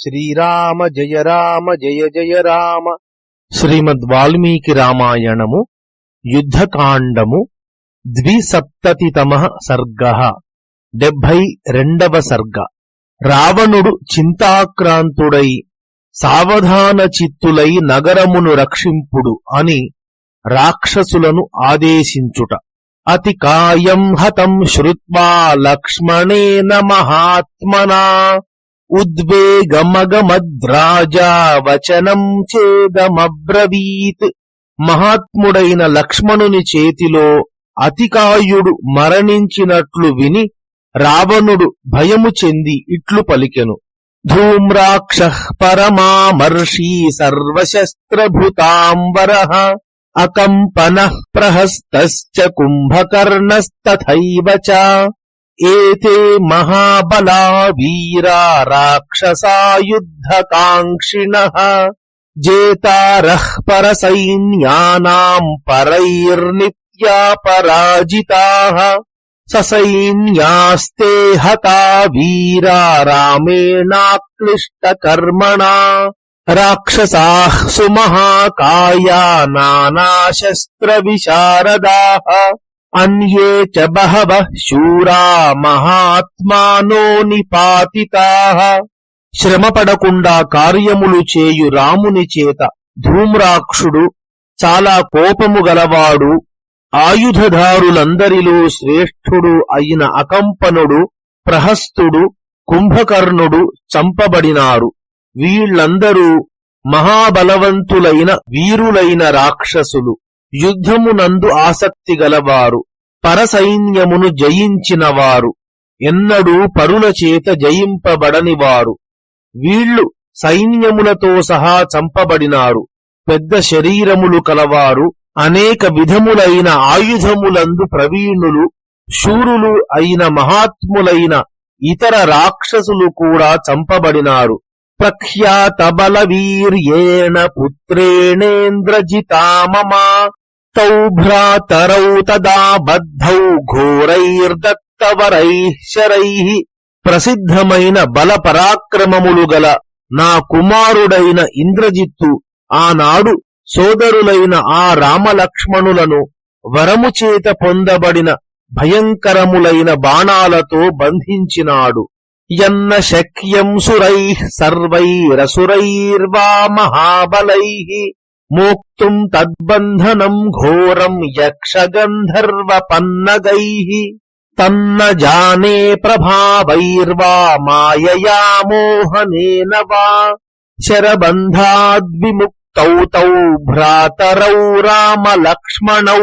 శ్రీరామ జయ రామ జయ జయ రామ. శ్రీమద్ వాల్మీకి రామాయణము యుద్ధకాండము ద్విసప్తతితమ సర్గ డెబ్భై రెండవ సర్గ. రావణుడు చింతాక్రాంతుడై సావధాన చిత్తులై నగరమును రక్షింపుడు అని రాక్షసులను ఆదేశించుట. అతి కాయం హతం శ్రుత్వా లక్ష్మణేన మహాత్మనా. ఉద్వేగమగమద్రాజావచనం చేదమబ్రవీత్. మహాత్ముడైన లక్ష్మణుని చేతిలో అతికాయుడు మరణించినట్లు విని రావణుడు భయము చెంది ఇట్లు పలికెను. ధూమ్రాక్ష పరమామర్షీ సర్వశస్త్రభృతాంబర అకంపన ప్రహస్తశ్చ కుంభకర్ణస్తథైవ ఏతే మహాబలా వీరా రాక్షసాయుద్ధకాంక్షిణ జేతారః పరసైన్యానాం పరైర్నిత్యా పరాజితాః ససైన్యాస్తే హతా వీరా రామేణాక్లిష్టకర్మణా రాక్షసాः సుమహాకాయా నానాశస్త్రవిశారదాः అన్యే చ బహవ శూరా మహాత్మానో నిపాతితా. శ్రమపడకుండా కార్యములు చేయు రాముని చేత ధూమ్రాక్షుడు చాలా కోపము గలవాడు ఆయుధదారులందరిలో శ్రేష్ఠుడు అయిన అకంపనుడు ప్రహస్తుడు కుంభకర్ణుడు చంపబడినారు. వీళ్ళందరూ మహాబలవంతులైన వీరులైన రాక్షసులు. యుద్ధమునందు ఆసక్తి గలవారు పరసైన్యమును జయించినవారు ఎన్నడూ పరుల చేత జయింపబడనివారు. వీళ్ళు సైన్యములతో సహా చంపబడినారు పెద్ద శరీరములు కలవారు అనేక విధములైన ఆయుధములందు ప్రవీణులు శూరులు అయిన మహాత్ములైన ఇతర రాక్షసులు కూడా చంపబడినారు. ప్రఖ్యాత బల పుత్రేణేంద్రజితామమా తౌ భ్రాతరౌ తదా బద్ధౌ ఘోరైర్దత్తవరైః శరైః ప్రసిద్ధమైన బల పరాక్రమములు గల నా కుమారుడైన ఇంద్రజిత్తు ఆనాడు సోదరులైన ఆ రామలక్ష్మణులను వరము చేత పొందబడిన భయంకరములైన బాణాలతో బంధించినాడు. ఎన్న శక్యం సురై సర్వైరసురైర్వా మహాబలై మోక్తుం తద్బంధనం ఘోరం యక్షగంధర్వపన్నగైః తన్న జానే ప్రభావైర్వా మాయయా మోహనేన వా శరబంధాద్విముక్తౌ తౌ భ్రాతరౌ రామలక్ష్మణౌ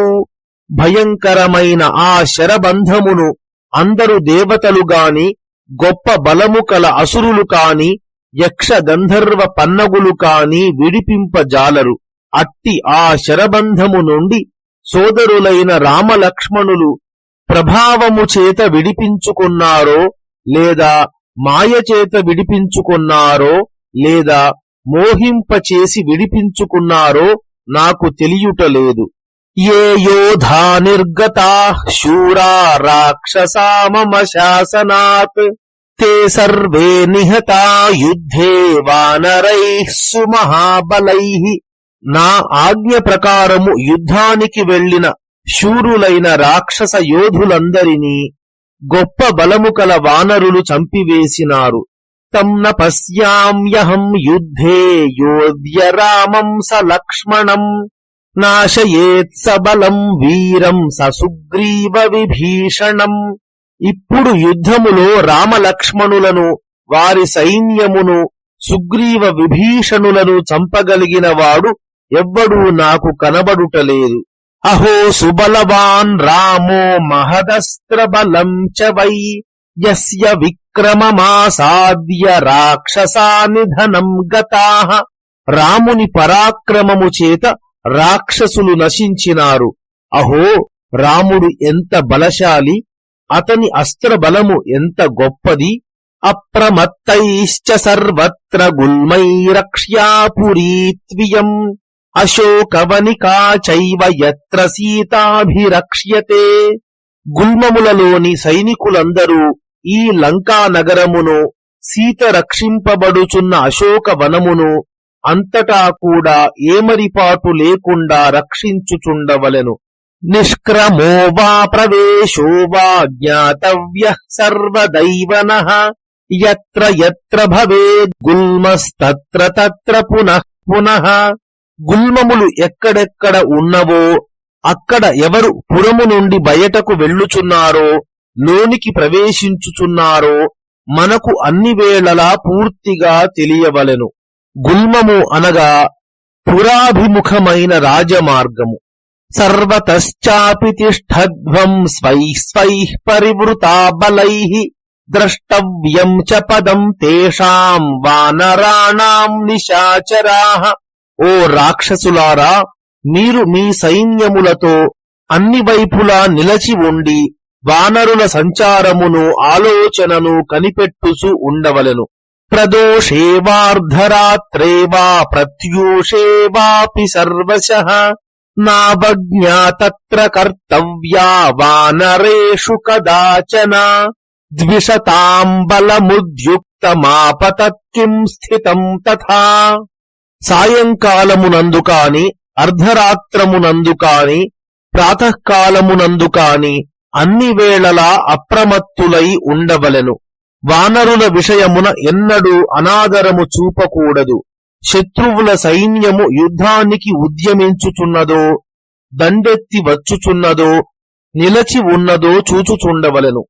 భయంకరమైన ఆ శరబంధమును అందరు దేవతలు గాని గొప్ప బలము కల అసురులు కాని యక్ష గంధర్వ పన్నగులు కాని విడిపింపజాలరు. అట్టి ఆ శరబంధము నుండి సోదరులైన రామలక్ష్మణులు ప్రభావము చేత విడిపించుకున్నారో లేదా మాయ చేత విడిపించుకున్నారో లేదా మోహింపచేసి విడిపించుకున్నారో నాకు తెలియుటలేదు ఏ యోధా నిర్గతా శూరా రాక్షసా శాసనాత్. తే సర్వే నిహతా యుద్ధే వానరై సుమహాబలై. నా ఆజ్ఞ ప్రకారము యుద్ధానికి వెళ్ళిన శూరులైన రాక్షస యోధులందరినీ గొప్ప బలము కల వానరులు చంపివేసినారు. తం న పశ్యామ్యహం యుద్ధే యోధ్య రామం స లక్ష్మణం నాశయేత్ సబలం వీరం ససుగ్రీవ విభీషణం. ఇప్పుడు యుద్ధములో రామలక్ష్మణులను వారి సైన్యమును సుగ్రీవ విభీషణులను చంపగలిగిన వాడు ఎవ్వడూ నాకు కనబడుటలేదు. అహో సుబలవాన్ రామో మహదస్త్రబలం చ వై. యస్య విక్రమమాసాద్య రాక్షసా నిధనం గతాః. రాముని పరాక్రమము చేత రాక్షసులు నశించినారు. అహో రాముడు ఎంత బలశాలి అతని అస్త్ర బలము ఎంత గొప్పది. అప్రమత్తైశ్చ సర్వత్ర గుల్మైరక్ష్యాపురీత్వియం. అశోకవనికా చైవ సీతాభిరక్ష్యతే. గుల్మములలోని సైనికులందరూ ఈ లంకా నగరమును సీత రక్షింపబడుచున్న అశోక వనమును అంతటా కూడా ఏమరిపాటు లేకుండా రక్షించుచుండవలెను. నిష్క్రమో వా ప్రవేశో వా జ్ఞాతవ్య సర్వదైవన. ఎత్ర ఎత్ర భవేద్. గుల్మస్తత్ర తత్ర పునః పునః. గుల్మములు ఎక్కడెక్కడ ఉన్నవో అక్కడ ఎవరు పురము నుండి బయటకు వెళ్ళుచున్నారో లోనికి ప్రవేశించుచున్నారో మనకు అన్ని వేళలా పూర్తిగా తెలియవలెను. గుల్మము అనగా పురాభిముఖమైన రాజమార్గము. సర్వతశ్చాపి తిష్టధ్వం స్వై స్వై పరివృతా బలై ద్రష్టవ్యం చ పదం తేషాం వానరాణాం నిశాచరా ఓ రాక్షసులారా మీరు మీ సైన్యములతో అన్ని వైపులా నిలచి ఉండి వానరుల సంచారమును ఆలోచనను కనిపెట్టుసు ఉండవలెను. ప్రదోషేవార్ధరాత్రేవా ప్రత్యూషేవాపి సర్వశ ప్రత్యూషే నావజ్ఞాతత్ర కర్తవ్యా వానరేషు కదాచన ద్విషతాం బలముద్యుక్తమాపతత్కిం స్థితం తథా. సాయంకాలమునందు కాని అర్ధరాత్రమునందు కాని ప్రాతకాలమునందు కాని అన్ని వేళలా అప్రమత్తులై ఉండవలెను. వానరుల విషయమున ఎన్నడూ అనాదరము చూపకూడదు. శత్రువుల సైన్యము యుద్ధానికి ఉద్యమించుచున్నదో దండెత్తి వచ్చుచున్నదో నిలచి ఉన్నదో చూచుచుండవలెను.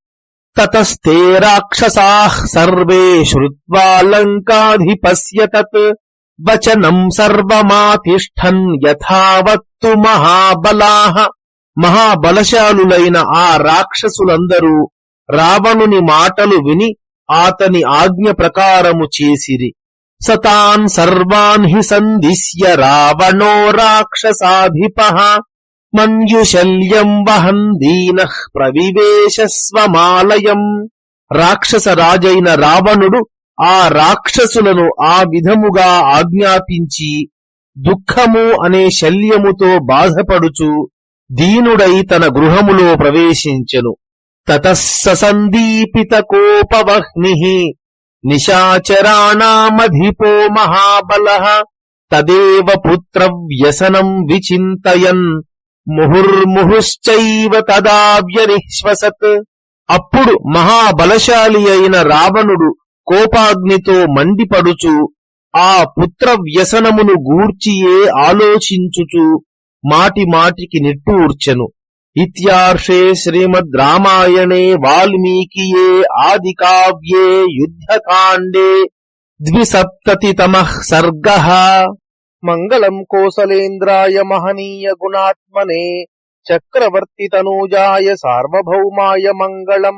తతస్తే రాక్షసా సర్వే శ్రుత్వా లంకాధిపస్య తత్. వచనం సర్వమాతిష్టన్ యథావత్తు మహాబలాహ మహాబలశాలులైన ఆ రాక్షసులందరూ రావణుని మాటలు విని ఆతని ఆజ్ఞ ప్రకారము చేసిరి। సతాన్ సర్వాన్ హి సందిశ్య రావణో రాక్షసాధిప। మంజుశల్యం వహన్ దీన ప్రవివేశస్వమాలయం। రాక్షస రాజైన రావణుడు ఆ రాక్షసులను ఆ విధముగా ఆజ్ఞాపించి దుఃఖము అనే శల్యముతో బాధపడుచు దీనుడై తన గృహములో ప్రవేశించెను. తతస్సందీపిత కోపవహ్ని నిశాచరాణామధిపో మహాబల తదేవ పుత్ర వ్యసనం విచింతయన్ ముహుర్ముహుశ్చైవ తదా వ్యనిశ్వసత్ అప్పుడు మహాబలశాలి అయిన రావణుడు కోపాగ్నితో మండిపడుచు ఆ పుత్ర వ్యసనమును గూర్చియే ఆలోచించుచు మాటి మాటికి నిట్టూర్చెను ఇత్యార్షే శ్రీమద్ రామాయణే వాల్మీకియే ఆది కావ్యే యుద్ధకాండే ద్విసప్తతితమః సర్గ. మంగళం కోసలేంద్రాయ మహనీయ గుణాత్మనే చక్రవర్తి తనూజాయ సార్వభౌమాయ మంగళం.